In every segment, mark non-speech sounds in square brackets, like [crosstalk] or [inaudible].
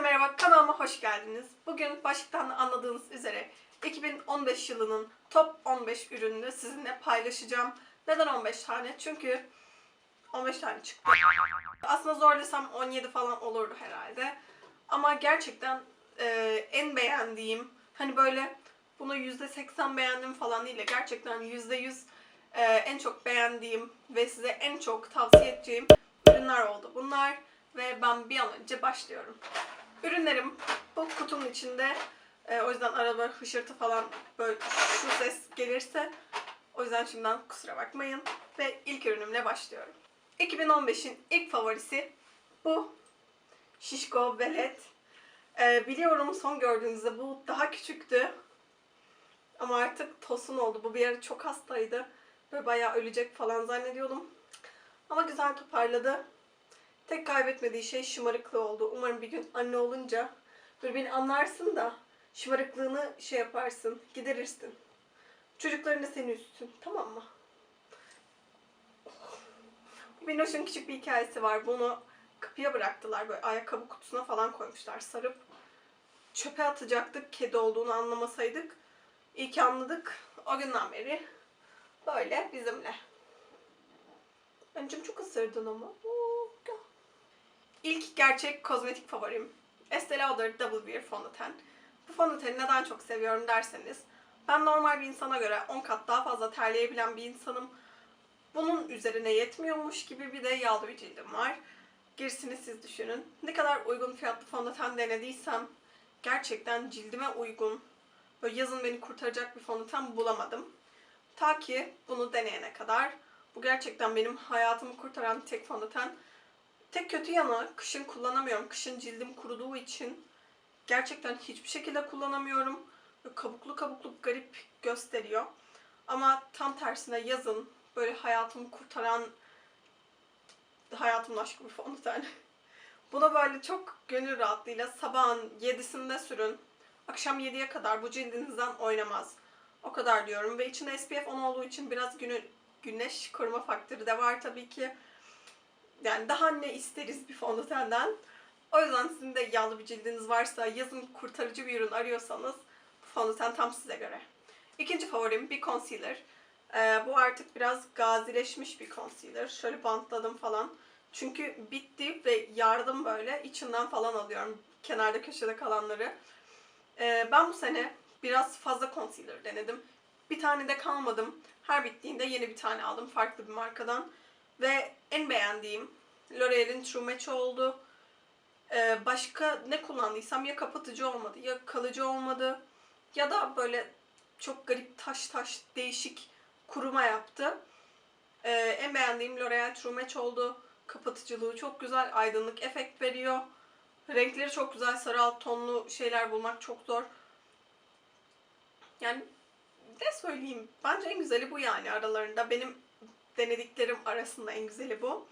merhaba, kanalıma hoş geldiniz. Bugün başlıktan anladığınız üzere 2015 yılının top 15 ürününü sizinle paylaşacağım. Neden 15 tane? Çünkü 15 tane çıktı. Aslında zor desem 17 falan olurdu herhalde. Ama gerçekten e, en beğendiğim, hani böyle bunu %80 beğendim falan değil de gerçekten %100 e, en çok beğendiğim ve size en çok tavsiye edeceğim ürünler oldu. Bunlar ve ben bir an önce başlıyorum. Ürünlerim bu kutunun içinde. E, o yüzden araba hışırtı falan böyle şu ses gelirse o yüzden şimdiden kusura bakmayın. Ve ilk ürünümle başlıyorum. 2015'in ilk favorisi bu Şişko Velet. E, biliyorum son gördüğünüzde bu daha küçüktü. Ama artık tosun oldu. Bu bir ara çok hastaydı. Böyle bayağı ölecek falan zannediyordum. Ama güzel toparladı. Tek kaybetmediği şey şımarıklığı oldu. Umarım bir gün anne olunca böyle beni anlarsın da şımarıklığını şey yaparsın, giderirsin. Çocukların da seni üstün. Tamam mı? Minnoş'un küçük bir hikayesi var. Bunu kapıya bıraktılar. Böyle ayakkabı kutusuna falan koymuşlar sarıp. Çöpe atacaktık kedi olduğunu anlamasaydık. İyi ki anladık. O günden beri böyle bizimle. Öncüm çok ısırdın ama. Oo. İlk gerçek kozmetik favorim. Estee Lauder Double Wear fondöten. Bu fondöteni neden çok seviyorum derseniz ben normal bir insana göre 10 kat daha fazla terleyebilen bir insanım. Bunun üzerine yetmiyormuş gibi bir de yağlı bir cildim var. Gerisini siz düşünün. Ne kadar uygun fiyatlı fondöten denediysem gerçekten cildime uygun, böyle yazın beni kurtaracak bir fondöten bulamadım. Ta ki bunu deneyene kadar. Bu gerçekten benim hayatımı kurtaran tek fondöten. Tek kötü yanı kışın kullanamıyorum. Kışın cildim kuruduğu için gerçekten hiçbir şekilde kullanamıyorum. Kabuklu kabuklu garip gösteriyor. Ama tam tersine yazın böyle hayatımı kurtaran hayatımın aşkı bir fondöten. [laughs] Buna böyle çok gönül rahatlığıyla sabahın 7'sinde sürün. Akşam 7'ye kadar bu cildinizden oynamaz. O kadar diyorum. Ve içinde SPF 10 olduğu için biraz günü, güneş koruma faktörü de var tabii ki. Yani daha ne isteriz bir fondötenden. O yüzden sizin de yağlı bir cildiniz varsa, yazın kurtarıcı bir ürün arıyorsanız bu fondöten tam size göre. İkinci favorim bir concealer. Ee, bu artık biraz gazileşmiş bir concealer. Şöyle bantladım falan. Çünkü bitti ve yardım böyle içinden falan alıyorum. Kenarda köşede kalanları. Ee, ben bu sene biraz fazla concealer denedim. Bir tane de kalmadım. Her bittiğinde yeni bir tane aldım farklı bir markadan. Ve en beğendiğim L'Oreal'in True Match oldu. Ee, başka ne kullandıysam ya kapatıcı olmadı ya kalıcı olmadı. Ya da böyle çok garip taş taş değişik kuruma yaptı. Ee, en beğendiğim L'Oreal True Match oldu. Kapatıcılığı çok güzel, aydınlık efekt veriyor. Renkleri çok güzel, sarı alt tonlu şeyler bulmak çok zor. Yani ne söyleyeyim, bence en güzeli bu yani aralarında. Benim denediklerim arasında en güzeli bu.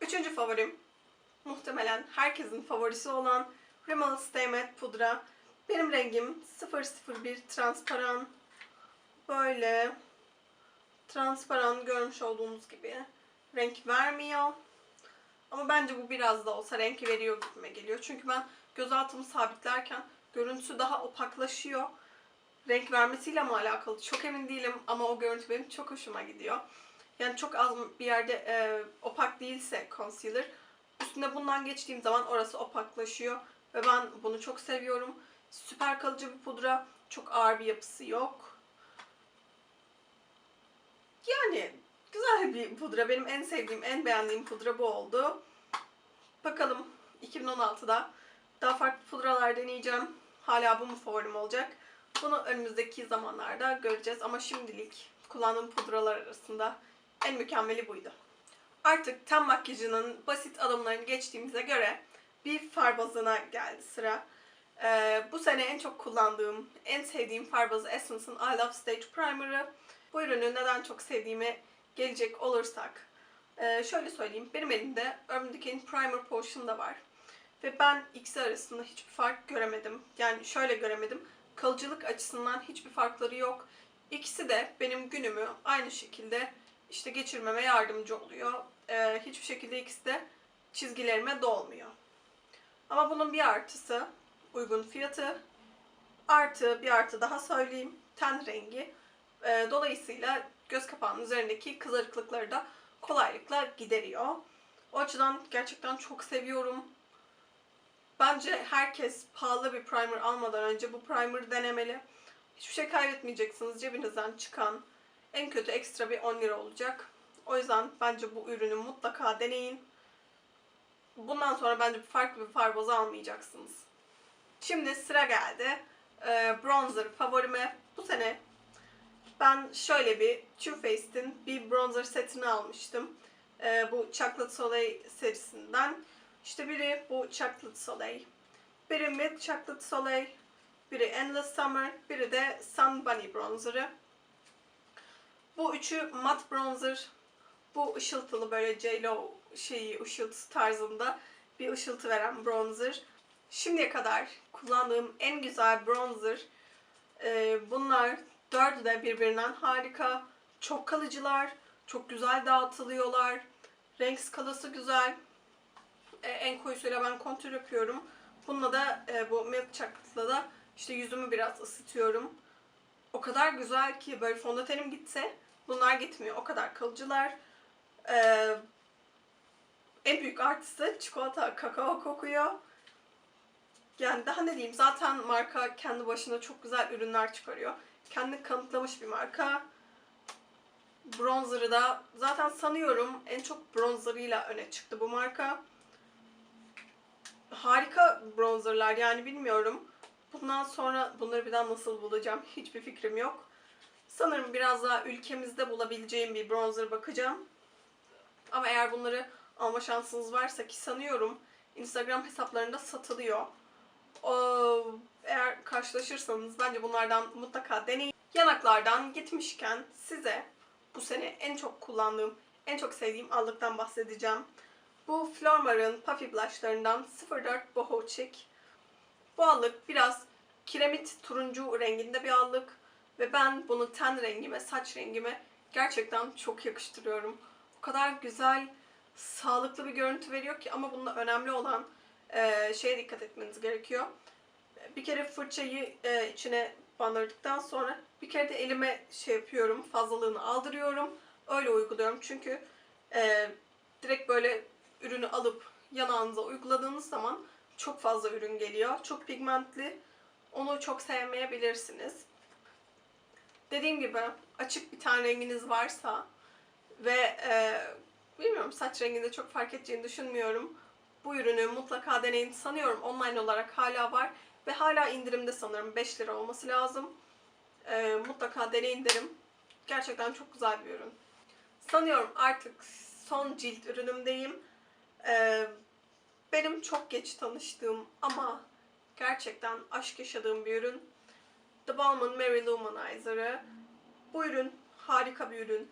Üçüncü favorim, muhtemelen herkesin favorisi olan Rimmel Stay Matte pudra. Benim rengim 001 transparan. Böyle transparan görmüş olduğunuz gibi renk vermiyor. Ama bence bu biraz da olsa renk veriyor gibime geliyor. Çünkü ben göz altımı sabitlerken görüntüsü daha opaklaşıyor. Renk vermesiyle mi alakalı çok emin değilim ama o görüntü benim çok hoşuma gidiyor. Yani çok az bir yerde e, opak değilse concealer üstüne bundan geçtiğim zaman orası opaklaşıyor ve ben bunu çok seviyorum. Süper kalıcı bir pudra. Çok ağır bir yapısı yok. Yani güzel bir pudra. Benim en sevdiğim, en beğendiğim pudra bu oldu. Bakalım 2016'da daha farklı pudralar deneyeceğim. Hala bu mu favorim olacak? Bunu önümüzdeki zamanlarda göreceğiz ama şimdilik kullandığım pudralar arasında en mükemmeli buydu. Artık ten makyajının basit adımlarını geçtiğimize göre bir far bazına geldi sıra. Ee, bu sene en çok kullandığım, en sevdiğim far bazı Essence'ın I Love Stage Primer'ı. Bu ürünü neden çok sevdiğime gelecek olursak. Ee, şöyle söyleyeyim, benim elimde Urban Decay'in Primer Potion var. Ve ben ikisi arasında hiçbir fark göremedim. Yani şöyle göremedim. Kalıcılık açısından hiçbir farkları yok. İkisi de benim günümü aynı şekilde işte geçirmeme yardımcı oluyor. Ee, hiçbir şekilde ikisi de çizgilerime dolmuyor. Ama bunun bir artısı uygun fiyatı. Artı bir artı daha söyleyeyim. Ten rengi. Ee, dolayısıyla göz kapağının üzerindeki kızarıklıkları da kolaylıkla gideriyor. O açıdan gerçekten çok seviyorum. Bence herkes pahalı bir primer almadan önce bu primer'ı denemeli. Hiçbir şey kaybetmeyeceksiniz. Cebinizden çıkan en kötü ekstra bir 10 lira olacak. O yüzden bence bu ürünü mutlaka deneyin. Bundan sonra bence farklı bir far bozu almayacaksınız. Şimdi sıra geldi. Ee, bronzer favorime. Bu sene ben şöyle bir Too Faced'in bir bronzer setini almıştım. Ee, bu Chocolate Soleil serisinden. İşte biri bu Chocolate Soleil. Biri Milk Chocolate Soleil. Biri Endless Summer. Biri de Sun Bunny bronzerı. Bu üçü matte bronzer. Bu ışıltılı böyle J-Lo şeyi ışıltısı tarzında bir ışıltı veren bronzer. Şimdiye kadar kullandığım en güzel bronzer. Ee, bunlar dördü de birbirinden harika. Çok kalıcılar. Çok güzel dağıtılıyorlar. Renk skalası güzel. Ee, en koyusuyla ben kontür yapıyorum. Bununla da e, bu milk chocolate'la da işte yüzümü biraz ısıtıyorum. O kadar güzel ki böyle fondötenim gitse bunlar gitmiyor. O kadar kalıcılar. Ee, en büyük artısı çikolata, kakao kokuyor. Yani daha ne diyeyim zaten marka kendi başına çok güzel ürünler çıkarıyor. Kendi kanıtlamış bir marka. Bronzer'ı da zaten sanıyorum en çok bronzer'ıyla öne çıktı bu marka. Harika bronzerlar yani bilmiyorum. Bundan sonra bunları bir daha nasıl bulacağım hiçbir fikrim yok. Sanırım biraz daha ülkemizde bulabileceğim bir bronzer bakacağım. Ama eğer bunları alma şansınız varsa ki sanıyorum Instagram hesaplarında satılıyor. O, eğer karşılaşırsanız bence bunlardan mutlaka deneyin. Yanaklardan gitmişken size bu sene en çok kullandığım, en çok sevdiğim allıktan bahsedeceğim. Bu Flormar'ın Puffy Blush'larından 04 Boho Chic. Bu allık biraz kiremit turuncu renginde bir allık. Ve ben bunu ten rengime, saç rengime gerçekten çok yakıştırıyorum. O kadar güzel, sağlıklı bir görüntü veriyor ki ama bunda önemli olan e, şeye dikkat etmeniz gerekiyor. Bir kere fırçayı e, içine bandırdıktan sonra bir kere de elime şey yapıyorum, fazlalığını aldırıyorum. Öyle uyguluyorum çünkü e, direkt böyle ürünü alıp yanağınıza uyguladığınız zaman çok fazla ürün geliyor. Çok pigmentli. Onu çok sevmeyebilirsiniz. Dediğim gibi açık bir tane renginiz varsa ve e, bilmiyorum saç renginde çok fark edeceğini düşünmüyorum. Bu ürünü mutlaka deneyin. Sanıyorum online olarak hala var ve hala indirimde sanırım 5 lira olması lazım. E, mutlaka deneyin derim. Gerçekten çok güzel bir ürün. Sanıyorum artık son cilt ürünümdeyim. E, benim çok geç tanıştığım ama gerçekten aşk yaşadığım bir ürün. The Balmain Mary Luminizer'ı. Bu ürün harika bir ürün.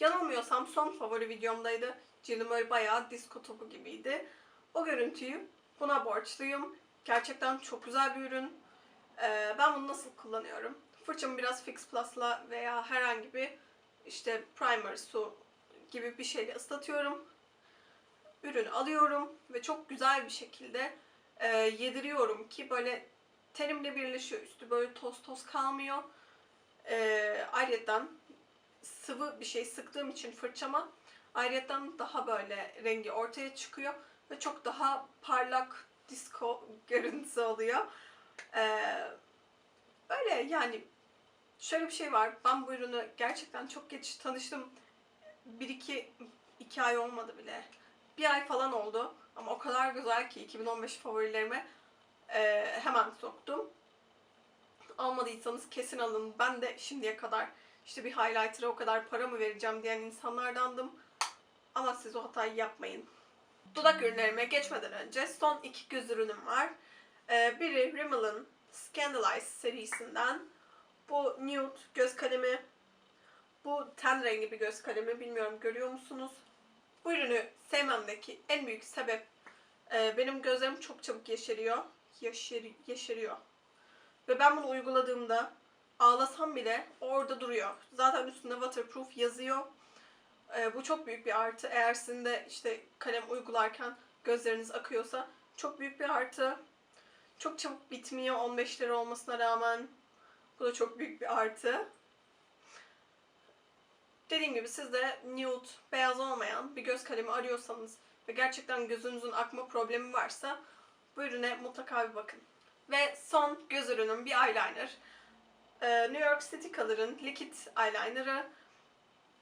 Yanılmıyorsam son favori videomdaydı. Cildim böyle bayağı disko topu gibiydi. O görüntüyü buna borçluyum. Gerçekten çok güzel bir ürün. Ee, ben bunu nasıl kullanıyorum? Fırçamı biraz Fix Plus'la veya herhangi bir işte primer su gibi bir şeyle ıslatıyorum. Ürünü alıyorum ve çok güzel bir şekilde e, yediriyorum ki böyle tenimle birleşiyor. Üstü böyle toz toz kalmıyor. Ee, ayrıca sıvı bir şey sıktığım için fırçama ayrıca daha böyle rengi ortaya çıkıyor ve çok daha parlak disco görüntüsü oluyor. Ee, öyle yani şöyle bir şey var. Ben bu ürünü gerçekten çok geç tanıştım. Bir iki, iki ay olmadı bile. Bir ay falan oldu. Ama o kadar güzel ki 2015 favorilerime e, hemen soktum. Almadıysanız kesin alın. Ben de şimdiye kadar işte bir highlighter'a o kadar para mı vereceğim diyen insanlardandım. Ama siz o hatayı yapmayın. Dudak ürünlerime geçmeden önce son iki göz ürünüm var. Ee, biri Rimmel'ın Scandalize serisinden. Bu nude göz kalemi. Bu ten rengi bir göz kalemi. Bilmiyorum görüyor musunuz? Bu ürünü sevmemdeki en büyük sebep e, benim gözlerim çok çabuk yeşeriyor. Yeşer, yeşeriyor. Ve ben bunu uyguladığımda ağlasam bile orada duruyor. Zaten üstünde waterproof yazıyor. Ee, bu çok büyük bir artı. Eğer sizin de işte kalem uygularken gözleriniz akıyorsa çok büyük bir artı. Çok çabuk bitmiyor 15 lira olmasına rağmen. Bu da çok büyük bir artı. Dediğim gibi siz de nude, beyaz olmayan bir göz kalemi arıyorsanız ve gerçekten gözünüzün akma problemi varsa bu ürüne mutlaka bir bakın. Ve son göz ürünüm bir eyeliner. Ee, New York City Color'ın Liquid Eyeliner'ı.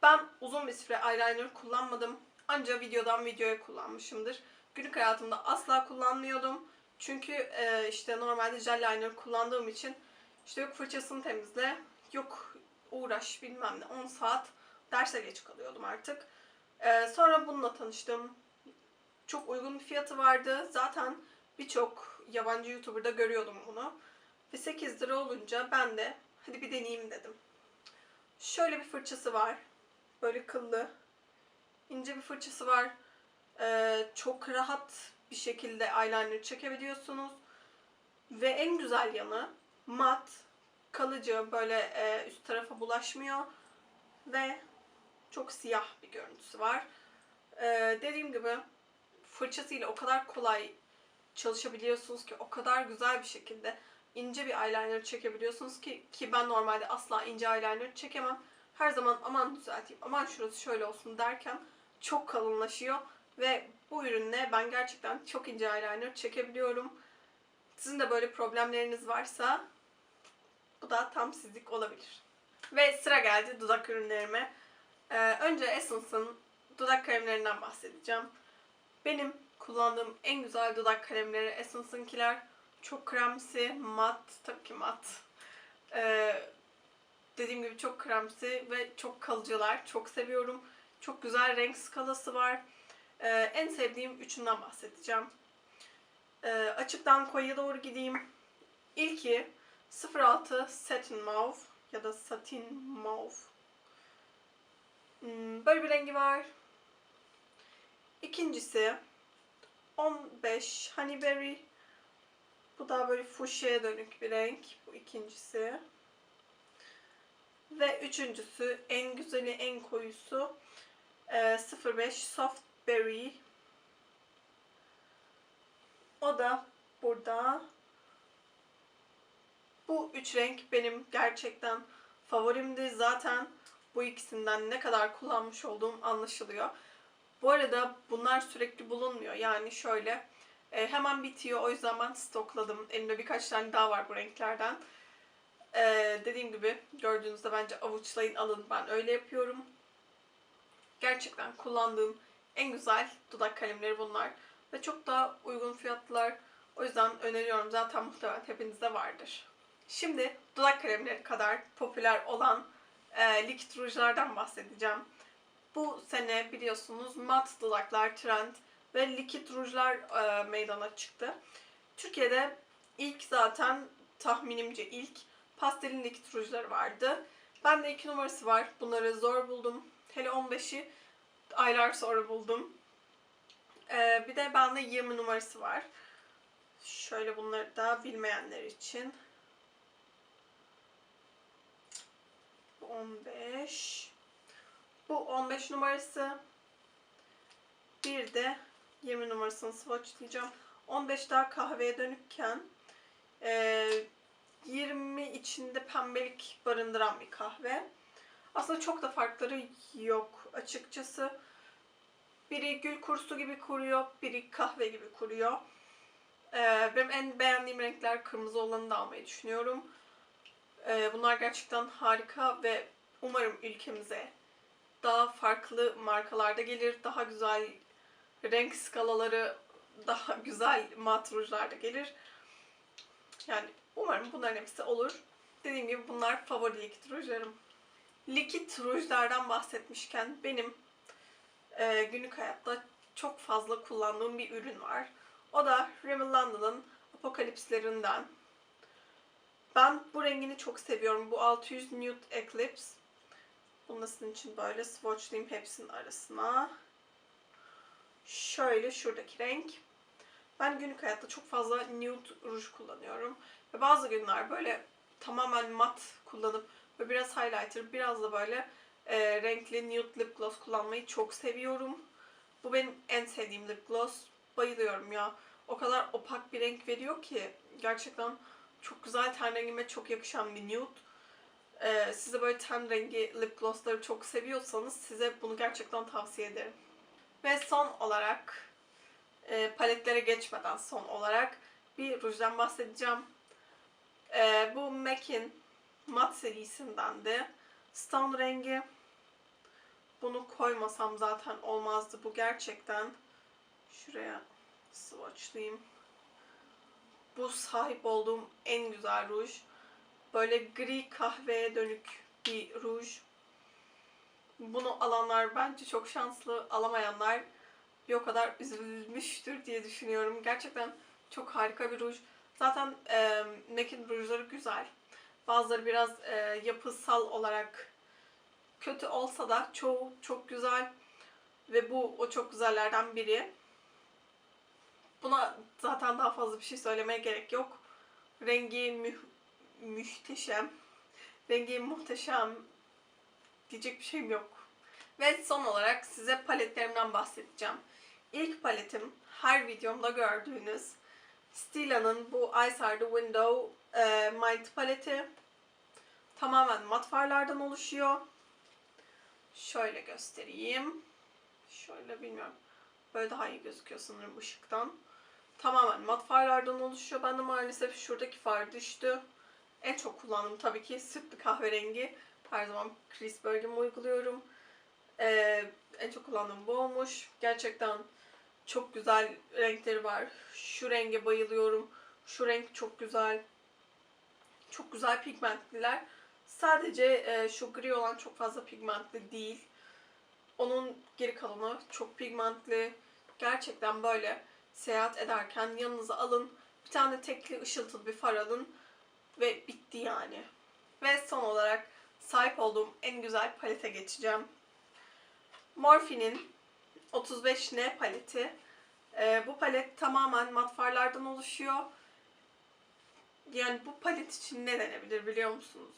Ben uzun bir süre eyeliner kullanmadım. Ancak videodan videoya kullanmışımdır. Günlük hayatımda asla kullanmıyordum. Çünkü e, işte normalde gel liner kullandığım için işte yok fırçasını temizle, yok uğraş bilmem ne 10 saat derse geç kalıyordum artık. E, sonra bununla tanıştım. Çok uygun bir fiyatı vardı. Zaten birçok yabancı YouTuber'da görüyordum bunu. Ve 8 lira olunca ben de hadi bir deneyeyim dedim. Şöyle bir fırçası var. Böyle kıllı. ince bir fırçası var. Ee, çok rahat bir şekilde eyeliner çekebiliyorsunuz. Ve en güzel yanı mat, kalıcı, böyle e, üst tarafa bulaşmıyor. Ve çok siyah bir görüntüsü var. Ee, dediğim gibi fırçasıyla o kadar kolay çalışabiliyorsunuz ki o kadar güzel bir şekilde ince bir eyeliner çekebiliyorsunuz ki ki ben normalde asla ince eyeliner çekemem. Her zaman aman düzelteyim, aman şurası şöyle olsun derken çok kalınlaşıyor ve bu ürünle ben gerçekten çok ince eyeliner çekebiliyorum. Sizin de böyle problemleriniz varsa bu da tam sizlik olabilir. Ve sıra geldi dudak ürünlerime. Ee, önce Essence'ın dudak kremlerinden bahsedeceğim. Benim kullandığım en güzel dudak kalemleri Essence'ınkiler. Çok kremsi, mat, tabii ki mat. Ee, dediğim gibi çok kremsi ve çok kalıcılar. Çok seviyorum. Çok güzel renk skalası var. Ee, en sevdiğim üçünden bahsedeceğim. Ee, açıktan koyuya doğru gideyim. İlki 06 Satin Mauve ya da Satin Mauve. Hmm, böyle bir rengi var. İkincisi 15 Honeyberry. Bu daha böyle fuşya dönük bir renk. Bu ikincisi. Ve üçüncüsü en güzeli en koyusu e, 05 Soft Berry. O da burada. Bu üç renk benim gerçekten favorimdi. Zaten bu ikisinden ne kadar kullanmış olduğum anlaşılıyor. Bu arada bunlar sürekli bulunmuyor. Yani şöyle e, hemen bitiyor. O yüzden ben stokladım. Elimde birkaç tane daha var bu renklerden. E, dediğim gibi gördüğünüzde bence avuçlayın alın. Ben öyle yapıyorum. Gerçekten kullandığım en güzel dudak kalemleri bunlar. Ve çok daha uygun fiyatlılar. O yüzden öneriyorum. Zaten muhtemelen hepinizde vardır. Şimdi dudak kalemleri kadar popüler olan e, likit rujlardan bahsedeceğim. Bu sene biliyorsunuz mat dudaklar trend ve likit rujlar e, meydana çıktı. Türkiye'de ilk zaten tahminimce ilk pastelin likit rujları vardı. Bende iki numarası var. Bunları zor buldum. Hele 15'i aylar sonra buldum. Ee, bir de bende 20 numarası var. Şöyle bunları da bilmeyenler için. 15. Bu 15 numarası. Bir de 20 numarasını swatchlayacağım. 15 daha kahveye dönükken e, 20 içinde pembelik barındıran bir kahve. Aslında çok da farkları yok açıkçası. Biri gül kursu gibi kuruyor, biri kahve gibi kuruyor. Ee, benim en beğendiğim renkler kırmızı olanı da almayı düşünüyorum. Ee, bunlar gerçekten harika ve umarım ülkemize daha farklı markalarda gelir. Daha güzel renk skalaları, [laughs] daha güzel mat rujlar da gelir. Yani umarım bunların hepsi olur. Dediğim gibi bunlar favori likit rujlarım. Likit rujlardan bahsetmişken benim e, günlük hayatta çok fazla kullandığım bir ürün var. O da Rimmel London'ın Apokalipslerinden. Ben bu rengini çok seviyorum. Bu 600 Nude Eclipse. Bunu sizin için böyle swatchlayayım hepsinin arasına. Şöyle şuradaki renk. Ben günlük hayatta çok fazla nude ruj kullanıyorum. Ve bazı günler böyle tamamen mat kullanıp ve biraz highlighter, biraz da böyle e, renkli nude lip gloss kullanmayı çok seviyorum. Bu benim en sevdiğim lip gloss. Bayılıyorum ya. o kadar opak bir renk veriyor ki gerçekten çok güzel ten rengime çok yakışan bir nude. Ee, size böyle ten rengi lip glossları çok seviyorsanız size bunu gerçekten tavsiye ederim. Ve son olarak e, paletlere geçmeden son olarak bir rujdan bahsedeceğim. Ee, bu MAC'in mat serisinden de Stone rengi. Bunu koymasam zaten olmazdı. Bu gerçekten şuraya swatchlayayım. Bu sahip olduğum en güzel ruj. Böyle gri kahveye dönük bir ruj. Bunu alanlar bence çok şanslı. Alamayanlar bir o kadar üzülmüştür diye düşünüyorum. Gerçekten çok harika bir ruj. Zaten e, MAC'in rujları güzel. Bazıları biraz e, yapısal olarak kötü olsa da çoğu çok güzel. Ve bu o çok güzellerden biri. Buna zaten daha fazla bir şey söylemeye gerek yok. Rengi mü muhteşem. Rengi muhteşem. Diyecek bir şeyim yok. Ve son olarak size paletlerimden bahsedeceğim. İlk paletim her videomda gördüğünüz Stila'nın bu Ice Are The Window e, Mild paleti. Tamamen mat farlardan oluşuyor. Şöyle göstereyim. Şöyle bilmiyorum. Böyle daha iyi gözüküyor sanırım ışıktan. Tamamen mat farlardan oluşuyor. Ben de maalesef şuradaki far düştü. En çok kullandığım tabii ki sütlü kahverengi. Her zaman crease bölgemi uyguluyorum. Ee, en çok kullandığım bu olmuş. Gerçekten çok güzel renkleri var. Şu renge bayılıyorum. Şu renk çok güzel. Çok güzel pigmentliler. Sadece e, şu gri olan çok fazla pigmentli değil. Onun geri kalanı çok pigmentli. Gerçekten böyle seyahat ederken yanınıza alın. Bir tane tekli ışıltılı bir far alın. Ve bitti yani. Ve son olarak sahip olduğum en güzel palete geçeceğim. Morphe'nin 35N paleti. Ee, bu palet tamamen mat farlardan oluşuyor. Yani bu palet için ne denebilir biliyor musunuz?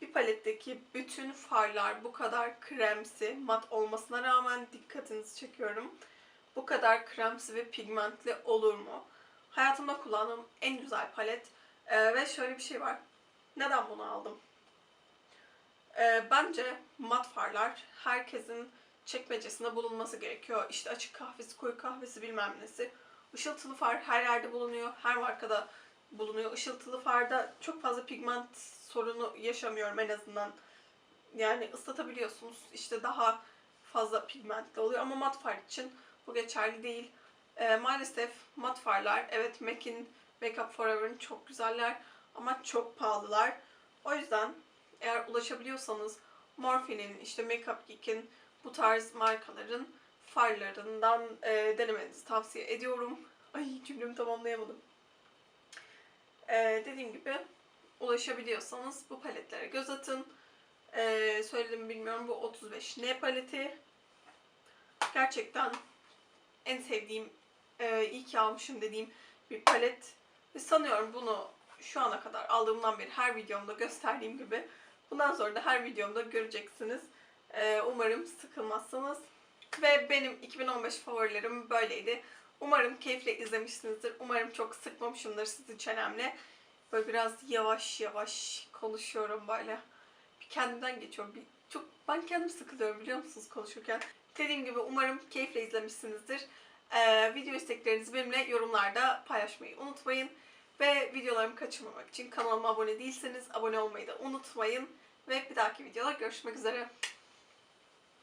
Bir paletteki bütün farlar bu kadar kremsi, mat olmasına rağmen dikkatinizi çekiyorum. Bu kadar kremsi ve pigmentli olur mu? Hayatımda kullandığım en güzel palet. Ee, ve şöyle bir şey var. Neden bunu aldım? Ee, bence mat farlar herkesin çekmecesinde bulunması gerekiyor. İşte açık kahvesi, koyu kahvesi bilmem nesi. Işıltılı far her yerde bulunuyor. Her markada bulunuyor. Işıltılı farda çok fazla pigment sorunu yaşamıyorum en azından. Yani ıslatabiliyorsunuz. İşte daha fazla pigmentli oluyor ama mat far için bu geçerli değil. Ee, maalesef mat farlar evet MAC'in Make Up Forever'ın çok güzeller ama çok pahalılar. O yüzden eğer ulaşabiliyorsanız Morphe'nin işte Make Up Geek'in bu tarz markaların farlarından e, denemenizi tavsiye ediyorum. [laughs] Ay cümlemi tamamlayamadım. E, dediğim gibi ulaşabiliyorsanız bu paletlere göz atın. E, söyledim mi bilmiyorum bu 35 N paleti. Gerçekten en sevdiğim, e, iyi ki almışım dediğim bir palet. Ve sanıyorum bunu şu ana kadar aldığımdan beri her videomda gösterdiğim gibi bundan sonra da her videomda göreceksiniz. Ee, umarım sıkılmazsınız. Ve benim 2015 favorilerim böyleydi. Umarım keyifle izlemişsinizdir. Umarım çok sıkmamışımdır sizi çenemle. Böyle biraz yavaş yavaş konuşuyorum böyle. Bir kendimden geçiyorum. Bir, çok, ben kendim sıkılıyorum biliyor musunuz konuşurken. Dediğim gibi umarım keyifle izlemişsinizdir. Ee, video isteklerinizi benimle yorumlarda paylaşmayı unutmayın. Ve videolarımı kaçırmamak için kanalıma abone değilseniz abone olmayı da unutmayın. Ve bir dahaki videoda görüşmek üzere.